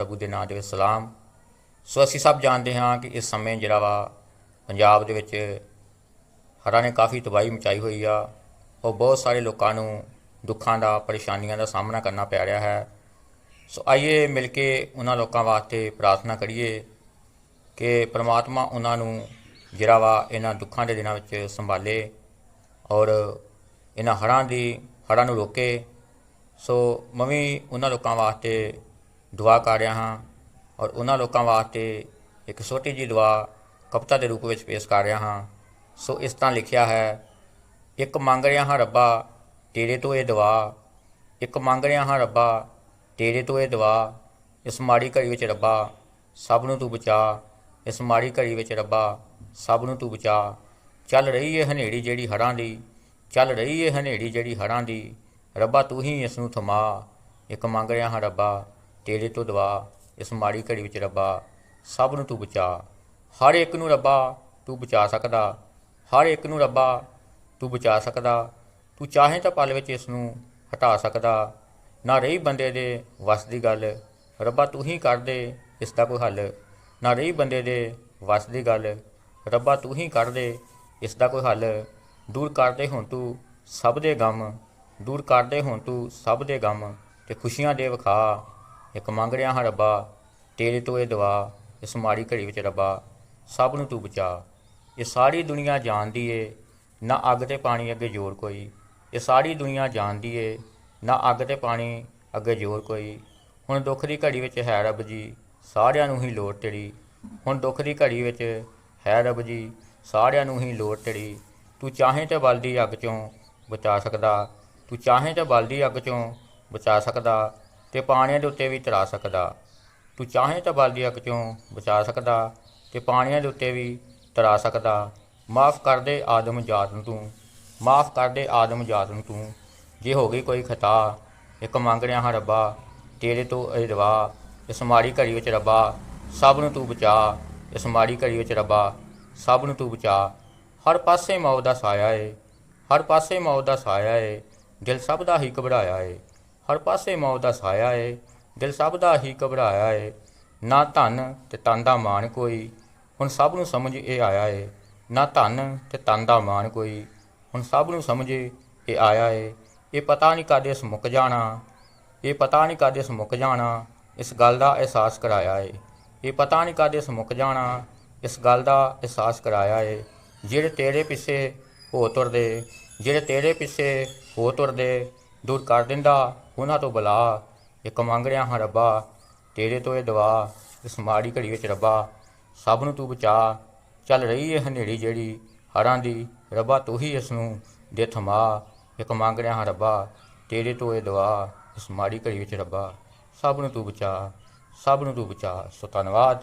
ਪ੍ਰਭੂ ਦੇ ਨਾਂ ਦੇ ਵਿੱਚ ਸਲਾਮ। ਸੋ ਅਸੀਂ ਸਭ ਜਾਣਦੇ ਹਾਂ ਕਿ ਇਸ ਸਮੇਂ ਜਿਹੜਾ ਵਾ ਪੰਜਾਬ ਦੇ ਵਿੱਚ ਹੜ੍ਹਾਂ ਨੇ ਕਾਫੀ ਤਬਾਹੀ ਮਚਾਈ ਹੋਈ ਆ। ਉਹ ਬਹੁਤ ਸਾਰੇ ਲੋਕਾਂ ਨੂੰ ਦੁੱਖਾਂ ਦਾ, ਪਰੇਸ਼ਾਨੀਆਂ ਦਾ ਸਾਹਮਣਾ ਕਰਨਾ ਪੈ ਰਿਹਾ ਹੈ। ਸੋ ਆਈਏ ਮਿਲ ਕੇ ਉਹਨਾਂ ਲੋਕਾਂ ਵਾਸਤੇ ਪ੍ਰਾਰਥਨਾ ਕਰੀਏ ਕਿ ਪ੍ਰਮਾਤਮਾ ਉਹਨਾਂ ਨੂੰ ਜਿਹੜਾ ਵਾ ਇਹਨਾਂ ਦੁੱਖਾਂ ਦੇ ਦਿਨਾਂ ਵਿੱਚ ਸੰਭਾਲੇ ਔਰ ਇਹਨਾਂ ਹੜ੍ਹਾਂ ਦੀ, ਹੜ੍ਹਾਂ ਨੂੰ ਰੋਕੇ। ਸੋ ਮੈਂ ਵੀ ਉਹਨਾਂ ਲੋਕਾਂ ਵਾਸਤੇ ਦੁਆ ਕਰ ਰਿਹਾ ਹਾਂ ਔਰ ਉਹਨਾਂ ਲੋਕਾਂ ਵਾਸਤੇ ਇੱਕ ਛੋਟੀ ਜਿਹੀ ਦੁਆ ਕਵਿਤਾ ਦੇ ਰੂਪ ਵਿੱਚ ਪੇਸ਼ ਕਰ ਰਿਹਾ ਹਾਂ। ਸੋ ਇਸ ਤਰ੍ਹਾਂ ਲਿਖਿਆ ਹੈ, ਇੱਕ ਮੰਗ ਰਿਹਾ ਹਾਂ ਰੱਬਾ, ਤੇਰੇ ਤੋਂ ਇਹ ਦੁਆ। ਇੱਕ ਮੰਗ ਰਿਹਾ ਹਾਂ ਰੱਬਾ, ਤੇਰੇ ਤੋਂ ਇਹ ਦੁਆ। ਇਸ ਮਾੜੀ ਘੜੀ ਵਿੱਚ ਰੱਬਾ, ਸਭ ਨੂੰ ਤੂੰ ਬਚਾ। ਇਸ ਮਾੜੀ ਘੜੀ ਵਿੱਚ ਰੱਬਾ, ਸਭ ਨੂੰ ਤੂੰ ਬਚਾ। ਚੱਲ ਰਹੀ ਏ ਹਨੇਰੀ ਜਿਹੜੀ ਹੜਾਂ ਦੀ, ਚੱਲ ਰਹੀ ਏ ਹਨੇਰੀ ਜਿਹੜੀ ਹੜਾਂ ਦੀ। ਰੱਬਾ ਤੂੰ ਹੀ ਇਸ ਨੂੰ ਥਮਾ। ਇੱਕ ਮੰਗ ਰਿਹਾ ਹਾਂ ਰੱਬਾ ਤੇਰੇ ਤੋਂ ਦਵਾ, ਇਸ ਮਾੜੀ ਘੜੀ ਵਿੱਚ ਰੱਬਾ, ਸਭ ਨੂੰ ਤੂੰ ਬਚਾ। ਹਰ ਇੱਕ ਨੂੰ ਰੱਬਾ, ਤੂੰ ਬਚਾ ਸਕਦਾ। ਹਰ ਇੱਕ ਨੂੰ ਰੱਬਾ, ਤੂੰ ਬਚਾ ਸਕਦਾ। ਤੂੰ ਚਾਹੇ ਤਾਂ ਪਲ ਵਿੱਚ ਇਸ ਨੂੰ ਹਟਾ ਸਕਦਾ। ਨਾ ਰਹੀ ਬੰਦੇ ਦੇ ਵਸ ਦੀ ਗੱਲ, ਰੱਬਾ ਤੂੰ ਹੀ ਕਰ ਦੇ, ਇਸ ਦਾ ਕੋਈ ਹੱਲ। ਨਾ ਰਹੀ ਬੰਦੇ ਦੇ ਵਸ ਦੀ ਗੱਲ, ਰੱਬਾ ਤੂੰ ਹੀ ਕਰ ਦੇ, ਇਸ ਦਾ ਕੋਈ ਹੱਲ। ਦੂਰ ਕਰਦੇ ਹੁਣ ਤੂੰ ਸਭ ਦੇ ਗਮ, ਦੂਰ ਕਰਦੇ ਹੁਣ ਤੂੰ ਸਭ ਦੇ ਗਮ, ਤੇ ਖੁਸ਼ੀਆਂ ਦੇ ਵਿਖਾ। ਇੱਕ ਮੰਗ ਰਿਹਾ ਹਾਂ ਰੱਬਾ, ਤੇਰੇ ਤੋਂ ਇਹ ਦੁਆ, ਇਸ ਮਾੜੀ ਘੜੀ ਵਿੱਚ ਰੱਬਾ, ਸਭ ਨੂੰ ਤੂੰ ਬਚਾ। ਇਹ ਸਾਰੀ ਦੁਨੀਆ ਜਾਣਦੀ ਏ, ਨਾ ਅੱਗ ਤੇ ਪਾਣੀ ਅੱਗੇ ਜ਼ੋਰ ਕੋਈ। ਇਹ ਸਾਰੀ ਦੁਨੀਆ ਜਾਣਦੀ ਏ, ਨਾ ਅੱਗ ਤੇ ਪਾਣੀ ਅੱਗੇ ਜ਼ੋਰ ਕੋਈ। ਹੁਣ ਦੁੱਖ ਦੀ ਘੜੀ ਵਿੱਚ ਹੈ ਰੱਬ ਜੀ, ਸਾਰਿਆਂ ਨੂੰ ਹੀ ਲੋੜ ਤੇਰੀ। ਹੁਣ ਦੁੱਖ ਦੀ ਘੜੀ ਵਿੱਚ ਹੈ ਰੱਬ ਜੀ, ਸਾਰਿਆਂ ਨੂੰ ਹੀ ਲੋੜ ਤੇਰੀ। ਤੂੰ ਚਾਹੇ ਤੇ ਬਲਦੀ ਅੱਗ ਚੋਂ ਬਚਾ ਸਕਦਾ, ਤੂੰ ਚਾਹੇ ਤੇ ਬਲਦੀ ਅੱਗ ਚੋਂ ਬਚਾ ਸਕਦਾ। ਤੇ ਪਾਣੀਆਂ ਦੇ ਉੱਤੇ ਵੀ ਤਰਾ ਸਕਦਾ। ਤੂੰ ਚਾਹੇ ਤਾਂ ਬਲਦੀ ਅੱਗ ਚੋਂ ਬਚਾ ਸਕਦਾ ਤੇ ਪਾਣੀਆਂ ਦੇ ਉੱਤੇ ਵੀ ਤਰਾ ਸਕਦਾ। ਮਾਫ ਕਰ ਦੇ ਆਦਮ ਜਾਤ ਨੂੰ ਤੂੰ, ਮਾਫ ਕਰ ਦੇ ਆਦਮ ਜਾਤ ਨੂੰ ਤੂੰ। ਜੇ ਹੋ ਗਈ ਕੋਈ ਖਤਾ, ਇੱਕ ਮੰਗ ਰਿਹਾ ਹਾਂ ਰੱਬਾ, ਤੇਰੇ ਤੋਂ ਇਹ ਦਵਾ। ਇਸ ਮਾੜੀ ਘੜੀ ਵਿੱਚ ਰੱਬਾ, ਸਭ ਨੂੰ ਤੂੰ ਬਚਾ। ਇਸ ਮਾੜੀ ਘੜੀ ਵਿੱਚ ਰੱਬਾ, ਸਭ ਨੂੰ ਤੂੰ ਬਚਾ। ਹਰ ਪਾਸੇ ਮੌਤ ਦਾ ਸਾਇਆ ਏ, ਹਰ ਪਾਸੇ ਮੌਤ ਦਾ ਸਾਇਆ ਏ, ਦਿਲ ਸਭ ਦਾ ਹੀ ਘਬਰਾਇਆ ਏ। ਹਰ ਪਾਸੇ ਮੌਤ ਦਾ ਸਾਇਆ ਏ, ਦਿਲ ਸਭ ਦਾ ਹੀ ਘਬਰਾਇਆ ਏ। ਨਾ ਧਨ ਤੇ ਤਨ ਦਾ ਮਾਣ ਕੋਈ, ਹੁਣ ਸਭ ਨੂੰ ਸਮਝ ਇਹ ਆਇਆ ਏ। ਨਾ ਧਨ ਤੇ ਤਨ ਦਾ ਮਾਣ ਕੋਈ, ਹੁਣ ਸਭ ਨੂੰ ਸਮਝ ਇਹ ਆਇਆ ਏ। ਇਹ ਪਤਾ ਨਹੀਂ ਕਦੇ ਇਸ ਮੁੱਕ ਜਾਣਾ, ਇਹ ਪਤਾ ਨਹੀਂ ਕਦੇ ਇਸ ਮੁੱਕ ਜਾਣਾ, ਇਸ ਗੱਲ ਦਾ ਅਹਿਸਾਸ ਕਰਾਇਆ ਏ। ਇਹ ਪਤਾ ਨਹੀਂ ਕਦੇ ਇਸ ਮੁੱਕ ਜਾਣਾ, ਇਸ ਗੱਲ ਦਾ ਅਹਿਸਾਸ ਕਰਾਇਆ ਏ। ਜਿਹੜੇ ਤੇਰੇ ਪਿੱਛੇ ਹੋ ਤੁਰਦੇ, ਜਿਹੜੇ ਤੇਰੇ ਪਿੱਛੇ ਹੋ ਤੁਰਦੇ ਦੂਰ ਕਰ ਦਿੰਦਾ, ਉਹਨਾਂ ਤੋਂ ਬਲਾ, ਇੱਕ ਮੰਗ ਰਿਹਾ ਹਾਂ ਰੱਬਾ, ਤੇਰੇ ਤੋਂ ਇਹ ਦੁਆ, ਇਸ ਮਾੜੀ ਘੜੀ ਵਿੱਚ ਰੱਬਾ, ਸਭ ਨੂੰ ਤੂੰ ਬਚਾ, ਚੱਲ ਰਹੀ ਹੈ ਹਨੇਰੀ ਜਿਹੜੀ ਹੜਾਂ ਦੀ, ਰੱਬਾ ਤੂੰ ਹੀ ਇਸ ਨੂੰ ਦੇ ਥਮਾ, ਇੱਕ ਮੰਗ ਰਿਹਾ ਹਾਂ ਰੱਬਾ, ਤੇਰੇ ਤੋਂ ਇਹ ਦੁਆ, ਇਸ ਮਾੜੀ ਘੜੀ ਵਿੱਚ ਰੱਬਾ, ਸਭ ਨੂੰ ਤੂੰ ਬਚਾ, ਸਭ ਨੂੰ ਤੂੰ ਬਚਾ, ਸੋ ਧੰਨਵਾਦ।